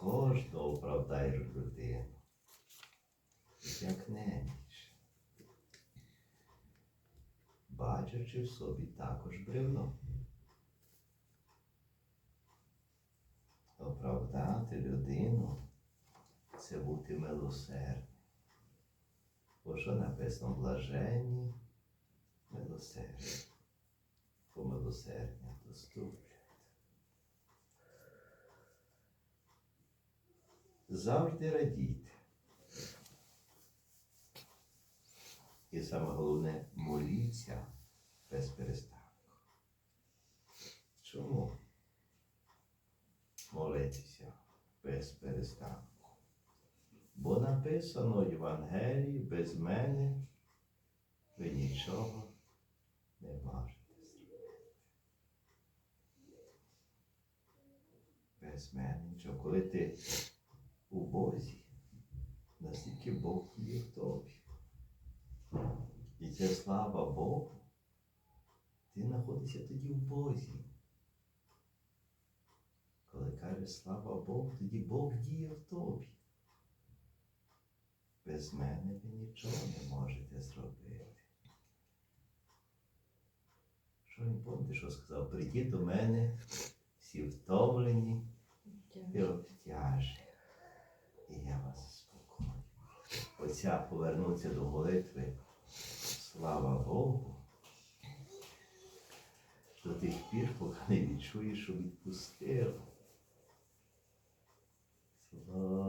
кожного оправдаєш людину. Як неміч. Бачачи в собі також бревно. Оправдати людину це бути милосердним. Бо що написано блаженні милосердні. По милосердня доступлять. Завжди радійте. І саме головне моліться без перестанку. Чому? Молитися без перестанку. Бо написано в Євангелії, без мене ви нічого не можете зробити. Без мене нічого. Коли ти у Бозі, настільки Бог є в тобі. І це слава Богу. Ти знаходишся тоді в Бозі. Коли кажеш слава Богу, тоді Бог діє в тобі. Без мене ви нічого не можете зробити. Що він помните, що сказав? Прийдіть до мене всі втомлені і обтяжені. І я вас заспокою. Оця повернуться до молитви. Слава Богу. До тих пір, поки не відчуєш, що відпустив. Слава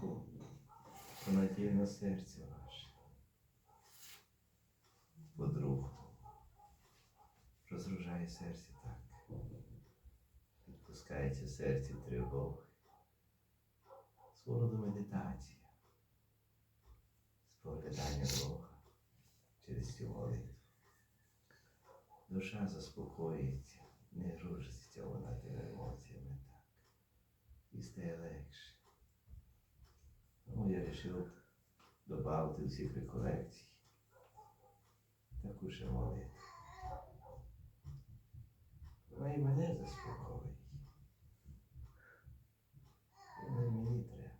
то надія на серце ваше. По-другому. Розгружає серце так. Відпускається серце тривоги. Свого роду медитація. Споглядання Бога через цю молитву. Душа заспокоїться, не гружиться вона тими емоціями так. І стає легше. Тому я вирішив додати в цих реколекцій таку ще молитву. Вона і мене заспокоїть. Вона мені треба.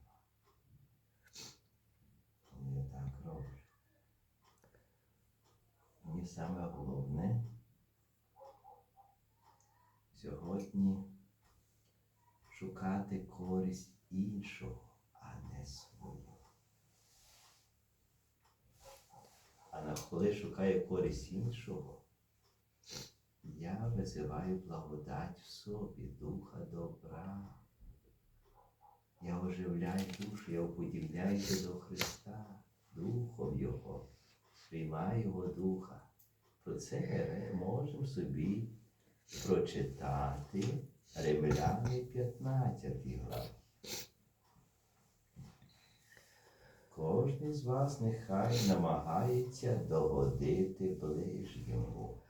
Тому я так роблю. Мені саме головне сьогодні шукати користь іншого, а не свою. Коли шукаю користь іншого, я визиваю благодать в собі, духа добра. Я оживляю душу, я уподібляюся до Христа, Духом Його, сприймаю Його Духа. Про це можемо собі прочитати Римляни 15 главі. Кожен з вас нехай намагається догодити ближньому.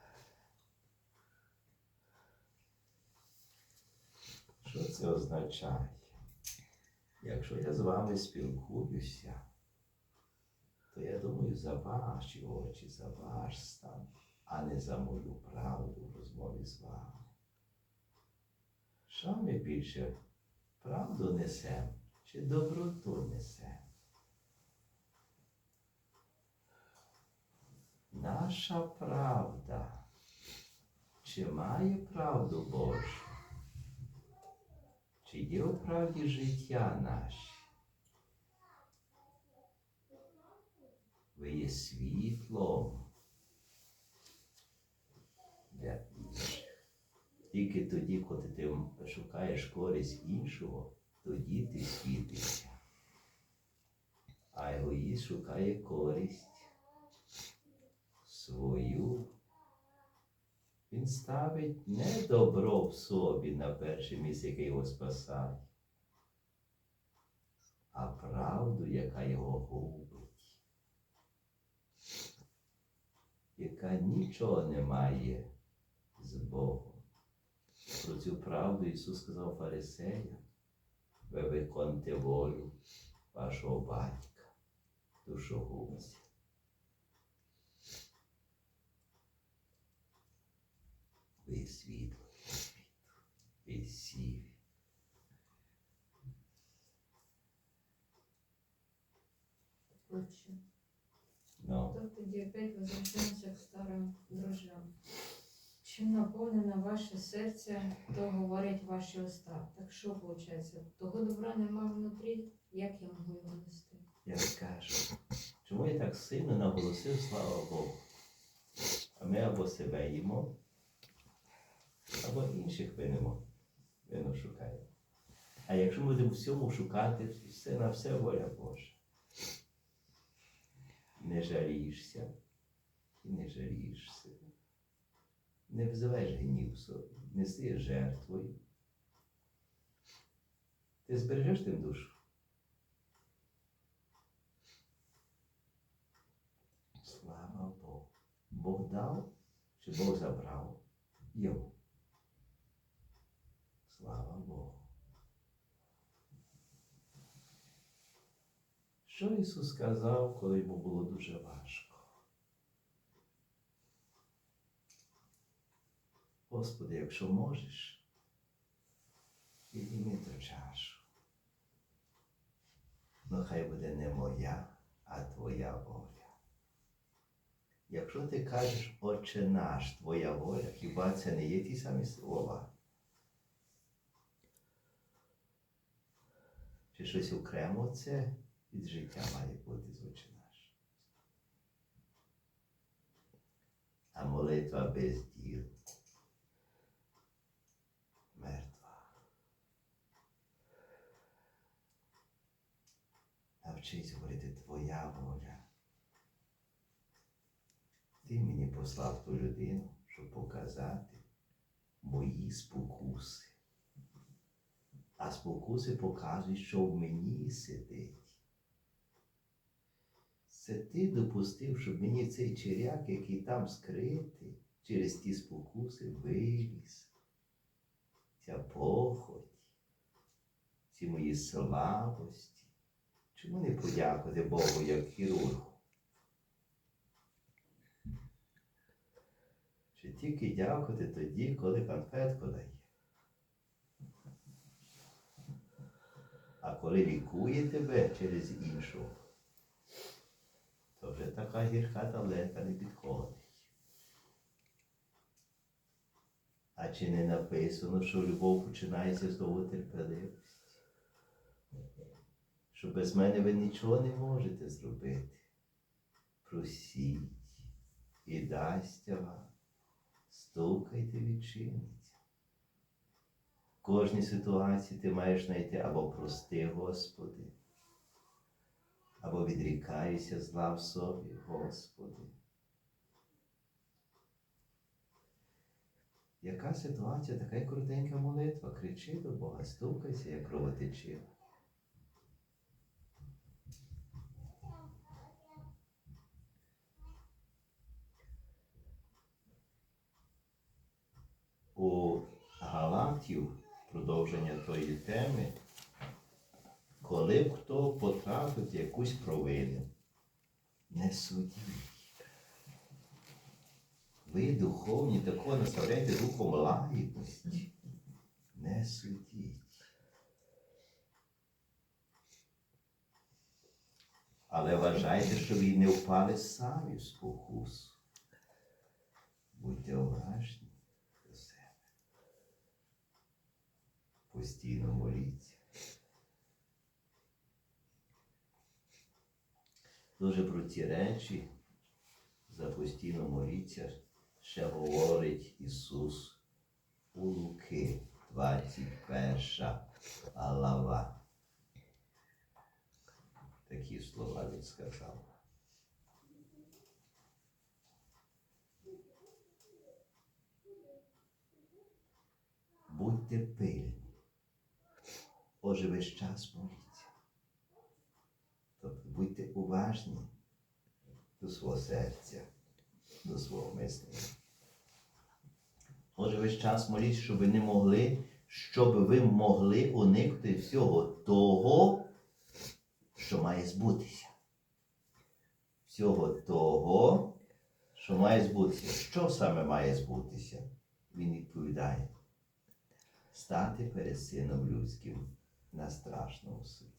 Що це означає? Якщо я з вами спілкуюся, то я думаю за ваші очі, за ваш стан, а не за мою правду в розмові з вами. Що ми більше правду несемо чи доброту несемо? Наша правда, чи має правду Божу? Чи є у правді життя наше? Ви є світлом для інших. Тільки тоді, коли ти шукаєш користь іншого, тоді ти світишся. А егоїст шукає користь свою. Він ставить не добро в собі на перше місце, яке його спасає, а правду, яка його губить, яка нічого не має з Богом. Про цю правду Ісус сказав фарисеям, ви виконуєте волю вашого батька, душогубця. Ви світло, ви сіві. Отче, Ну, то тоді опять возвращаемся к старим дрожжам. Чим наповнене ваше серце, то говорять ваші уста. Так що виходить? Того добра нема внутрі, як я можу його нести? я скажу, чому я так сильно наголосив, слава Богу. А ми або себе їмо, або інших винемо, вину шукаємо. А якщо ми будемо всьому шукати, все на все воля Божа. Не жалієшся і не жалієш себе. Не взиваєш гнів собі, не стаєш жертвою. Ти збережеш тим душу. Слава Богу. Бог дав чи Бог забрав його. Слава Богу. Що Ісус сказав, коли йому було дуже важко? Господи, якщо можеш, підніми ту чашу. Ну, хай буде не моя, а Твоя воля. Якщо ти кажеш, Отче наш, Твоя воля, хіба це не є ті самі слова? Чи щось окремо це від життя має бути з Отче наш? А молитва без діл мертва. Навчись говорити Твоя воля. Ти мені послав ту людину, щоб показати мої спокуси. А спокуси показують, що в мені сидить. Це ти допустив, щоб мені цей черяк, який там скритий, через ті спокуси виліз. Ця похоть, ці мої слабості. Чому не подякувати Богу як хірургу? Чи тільки дякувати тоді, коли конфетку дає? А коли лікує тебе через іншого, то вже така гірка таблетка не підходить. А чи не написано, що любов починається з довготерпеливості? Що без мене ви нічого не можете зробити. Просіть і дасться вам. Стукайте, відчиниться. В кожній ситуації ти маєш знайти або прости, Господи, або відрікаюся зла в собі, Господи. Яка ситуація, така коротенька молитва, кричи до Бога, стукайся, як кровотечива. У Галатів, продовження тої теми, коли хто потрапив в якусь провину, не судіть. Ви духовні такого наставляєте духом лагідності. Не судіть. Але вважайте, що ви не впали самі в спокусу. Будьте уважні до себе. Постійно моліться. Дуже про ті речі за постійно моліться, ще говорить Ісус у Луки, 21 глава. Такі слова він сказав. Будьте пильні. Отже, весь час моліться. Будьте уважні до свого серця, до свого мислення. Отже, весь час моліть, щоб ви не могли, щоб ви могли уникнути всього того, що має збутися. Всього того, що має збутися. Що саме має збутися? Він відповідає. Стати перед сином людським на страшному суді.